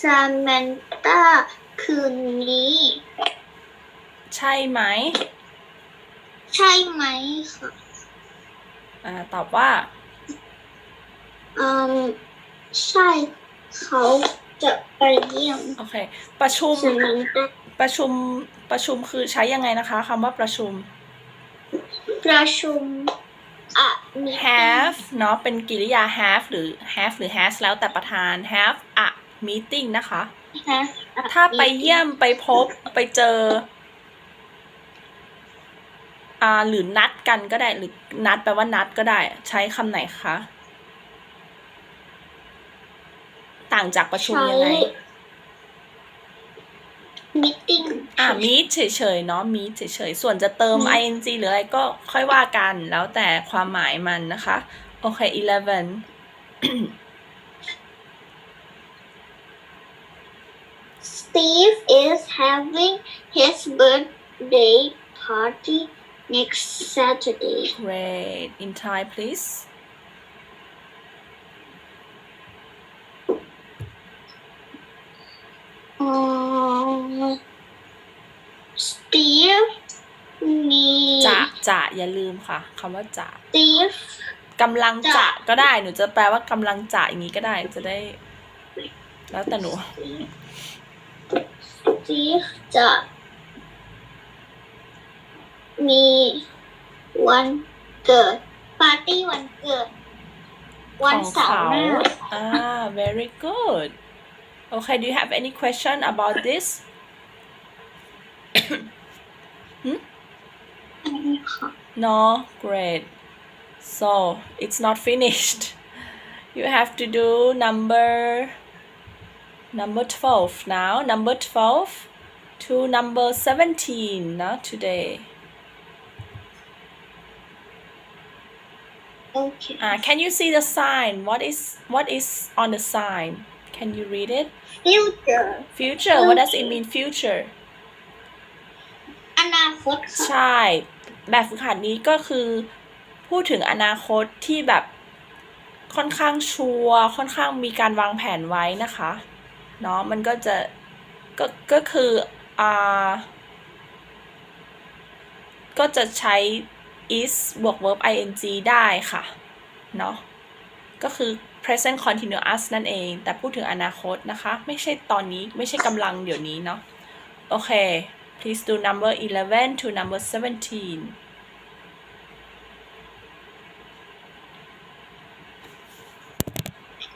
Samantha คืนนี้ ใช่ไหม ใช่ไหมค่ะอ่าตอบว่า อืมใช่เขาจะไปเยี่ยมโอเค ประชุม Samantha ประชุม ประชุมคือใช้ยังไงนะคะคำว่าประชุม ประชุมอะมี have เนาะเป็นกริยา have หรือ have หรือ has แล้วแต่ประธาน have a meeting นะคะ ถ้าไปเยี่ยมไปพบไปเจอ อ่า หรือนัดกันก็ได้ หรือนัดแปลว่านัดก็ได้ ใช้คำไหนคะ ต่างจากประชุมยังไงมิติ้งอ่า meet เฉยๆเนาะ meet เฉยๆ ส่วนจะเติม Meet ing หรืออะไรก็ค่อยว่ากัน แล้วแต่ความหมายมันนะคะ โอเค eleven Steve is having his birthday party next Saturday. great in Thai please Um, Steve มีจะจะอย่าลืมค่ะคำว่าจะ Steve กำลังจะจะก็ได้หนูจะแปลว่ากำลังจะอย่างนี้ก็ได้จะได้ แล้วแต่หนู Steve จะมีวันเกิด ปาร์ตี้วันเกิด วันเสาร์หน้า อ่า very good okay do you have any question about this อันนี้ค่ะ no great so it's not finished you have to do number number 12 now number 12 to number 17 now today Okay. uh, can you see the sign what is what is on the sign can you read it Future future what does it mean future อนาคตค่ะใช่ แบบฝึกหัดนี้ก็คือ พูดถึงอนาคตที่แบบค่อนข้างชัวร์ค่อนข้างมีการวางแผนไว้นะคะ เนาะมันก็จะก็ก็คืออ่าก็จะใช้ is บวก verb ing ได้ค่ะ เนาะก็คือ present continuous นั่นเอง แต่พูดถึงอนาคตนะคะ ไม่ใช่ตอนนี้ไม่ใช่กำลังเดี๋ยวนี้เนาะโอเค please do number 11 to number 17